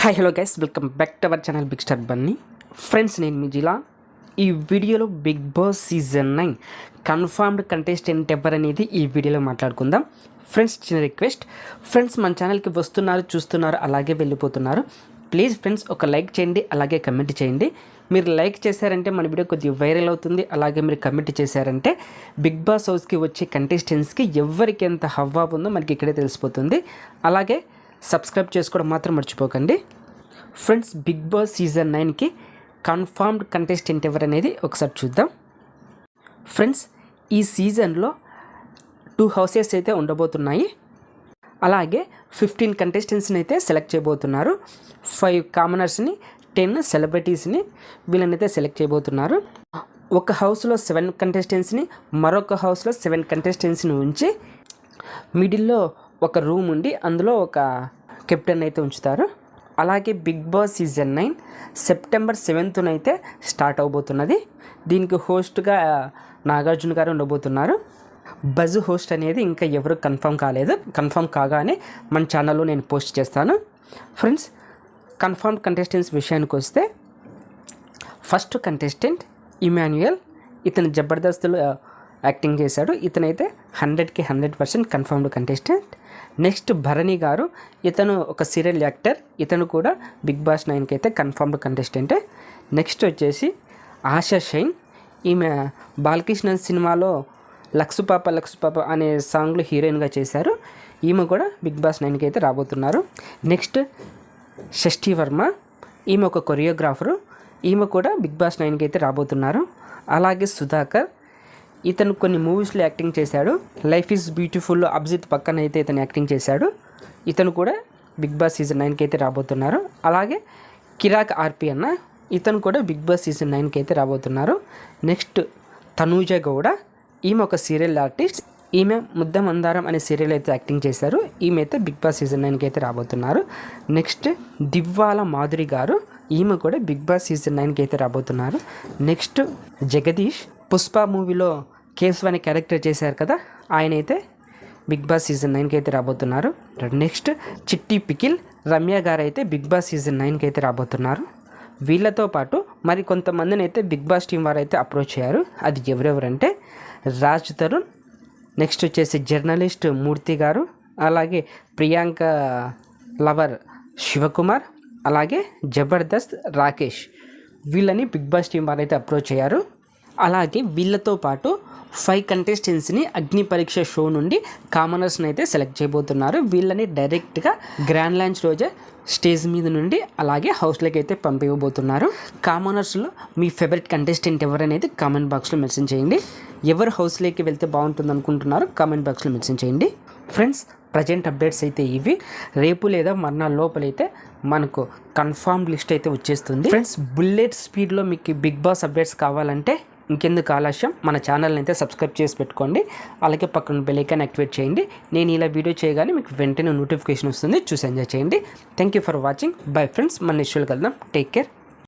Hi hello guys welcome back to our channel big star Bunny friends నేను మీ జిలా ఈ వీడియోలో Bigg Boss season nine confirmed contestant ఎవరనేది అనేది ఈ వీడియోలో మాట్లాడుకుందాం. ఫ్రెండ్స్ చిన్న రిక్వెస్ట్ ఫ్రెండ్స్ మన ఛానల్కి వస్తున్నారు చూస్తున్నారు అలాగే వెళ్ళిపోతున్నారు. ప్లీజ్ ఫ్రెండ్స్ ఒక లైక్ చేయండి అలాగే కమెంట్ చేయండి. మీరు లైక్ చేశారంటే మన వీడియో కొద్దిగా వైరల్ అవుతుంది. అలాగే మీరు కమెంట్ చేశారంటే బిగ్ బాస్ హౌస్కి వచ్చే కంటెస్టెంట్స్కి ఎవరికి ఎంత హవ్వా ఉందో మనకి ఇక్కడే తెలిసిపోతుంది. అలాగే సబ్స్క్రైబ్ చేసుకోవడం మాత్రం మర్చిపోకండి. ఫ్రెండ్స్ బిగ్ బాస్ సీజన్ నైన్కి కన్ఫర్మ్డ్ కంటెస్టెంట్ ఎవరనేది ఒకసారి చూద్దాం. ఫ్రెండ్స్ ఈ సీజన్లో టూ హౌసెస్ అయితే ఉండబోతున్నాయి. అలాగే ఫిఫ్టీన్ కంటెస్టెంట్స్ని అయితే సెలెక్ట్ చేయబోతున్నారు. ఫైవ్ కామనర్స్ని టెన్ సెలబ్రిటీస్ని వీళ్ళనైతే సెలెక్ట్ చేయబోతున్నారు. ఒక హౌస్లో సెవెన్ కంటెస్టెంట్స్ని మరొక హౌస్లో సెవెన్ కంటెస్టెంట్స్ని ఉంచి మిడిల్లో ఒక రూమ్ ఉండి అందులో ఒక కెప్టెన్ అయితే ఉంచుతారు. అలాగే Bigg Boss season nine September సెవెంత్న అయితే స్టార్ట్ అవబోతున్నది. దీనికి హోస్ట్గా నాగార్జున గారు ఉండబోతున్నారు. బజ్ హోస్ట్ అనేది ఇంకా ఎవరు కన్ఫర్మ్ కాలేదు. కన్ఫర్మ్ కాగానే మన ఛానల్లో నేను పోస్ట్ చేస్తాను. ఫ్రెండ్స్ కన్ఫర్మ్ కంటెస్టెంట్స్ విషయానికి వస్తే ఫస్ట్ కంటెస్టెంట్ ఇమాన్యుయల్ ఇతను జబర్దస్త్లో యాక్టింగ్ చేశాడు. ఇతనైతే హండ్రెడ్కి hundred percent confirmed contestant next Bharani garu ఇతను ఒక సీరియల్ యాక్టర్ ఇతను కూడా బిగ్ బాస్ నైన్కి అయితే కన్ఫర్మ్డ్ కంటెస్టెంటే నెక్స్ట్ వచ్చేసి ఆశా షైన్ ఈమె బాలకృష్ణ సినిమాలో లక్సు పాప లక్సు పాప అనే సాంగ్లో హీరోయిన్గా చేశారు. ఈమె కూడా బిగ్ బాస్ నైన్కి అయితే రాబోతున్నారు. నెక్స్ట్ షష్ఠి వర్మ ఈమె ఒక కొరియోగ్రాఫరు ఈమె కూడా బిగ్ బాస్ నైన్కి అయితే రాబోతున్నారు. అలాగే సుధాకర్ ఇతను కొన్ని మూవీస్లో యాక్టింగ్ చేశాడు. లైఫ్ ఈజ్ బ్యూటిఫుల్ అభిజిత్ పక్కన అయితే ఇతను యాక్టింగ్ చేశాడు. ఇతను కూడా బిగ్ బాస్ సీజన్ నైన్కి అయితే రాబోతున్నారు. అలాగే కిరాక్ ఆర్పి అన్న ఇతను కూడా బిగ్ బాస్ సీజన్ నైన్కి అయితే రాబోతున్నారు. నెక్స్ట్ తనూజ గౌడ ఈమె ఒక సీరియల్ ఆర్టిస్ట్ ఈమె ముద్ద మందారం అనే సీరియల్ అయితే యాక్టింగ్ చేశారు. ఈమె అయితే బిగ్ బాస్ సీజన్ నైన్కి అయితే రాబోతున్నారు. నెక్స్ట్ దివ్వాల మాధురి గారు ఈమె కూడా బిగ్ బాస్ సీజన్ నైన్కి అయితే రాబోతున్నారు. నెక్స్ట్ జగదీష్ పుష్ప మూవీలో కేశవ్ అనే క్యారెక్టర్ చేశారు కదా ఆయన అయితే బిగ్ బాస్ సీజన్ నైన్కి అయితే రాబోతున్నారు. నెక్స్ట్ చిట్టి పికిల్ రమ్య గారు అయితే బిగ్ బాస్ సీజన్ నైన్కి అయితే రాబోతున్నారు. వీళ్ళతో పాటు మరి కొంతమందిని అయితే బిగ్ బాస్ టీం వారు అయితే అప్రోచ్ అయ్యారు. అది ఎవరెవరంటే రాజ్ తరుణ్ నెక్స్ట్ వచ్చేసి జర్నలిస్ట్ మూర్తి గారు అలాగే ప్రియాంక లవర్ శివకుమార్ అలాగే జబర్దస్త్ రాకేష్. వీళ్ళని బిగ్ బాస్ టీం వారు అయితే అప్రోచ్ అయ్యారు. అలాగే వీళ్ళతో పాటు ఫైవ్ కంటెస్టెంట్స్ని అగ్ని పరీక్ష షో నుండి కామనర్స్ని అయితే సెలెక్ట్ చేయబోతున్నారు. వీళ్ళని డైరెక్ట్గా గ్రాండ్ లాంచ్ రోజే స్టేజ్ మీద నుండి అలాగే హౌస్లోకి అయితే పంపించబోతున్నారు కామనర్స్లో మీ ఫేవరెట్ కంటెస్టెంట్ ఎవరనేది కామెంట్ బాక్స్లో మెన్షన్ చేయండి. ఎవరు హౌస్లోకి వెళ్తే బాగుంటుంది అనుకుంటున్నారు కామెంట్ బాక్స్లో మెన్షన్ చేయండి. ఫ్రెండ్స్ ప్రజెంట్ అప్డేట్స్ అయితే ఇవి. రేపు లేదా మర్నాడు లోపలైతే మనకు కన్ఫామ్ లిస్ట్ అయితే వచ్చేస్తుంది. ఫ్రెండ్స్ బుల్లెట్ స్పీడ్లో మీకు బిగ్ బాస్ అప్డేట్స్ కావాలంటే ఇంకెందుకు ఆలస్యం? మన ఛానల్ని అయితే సబ్స్క్రైబ్ చేసి పెట్టుకోండి. అలాగే పక్కన బెల్లైకాన్ యాక్టివేట్ చేయండి. నేను ఇలా వీడియో చేయగానే మీకు వెంటనే నోటిఫికేషన్ వస్తుంది. చూసి ఎంజాయ్ చేయండి. Thank you for watching bye friends మన ఇష్యూలు కలుద్దాం టేక్ కేర్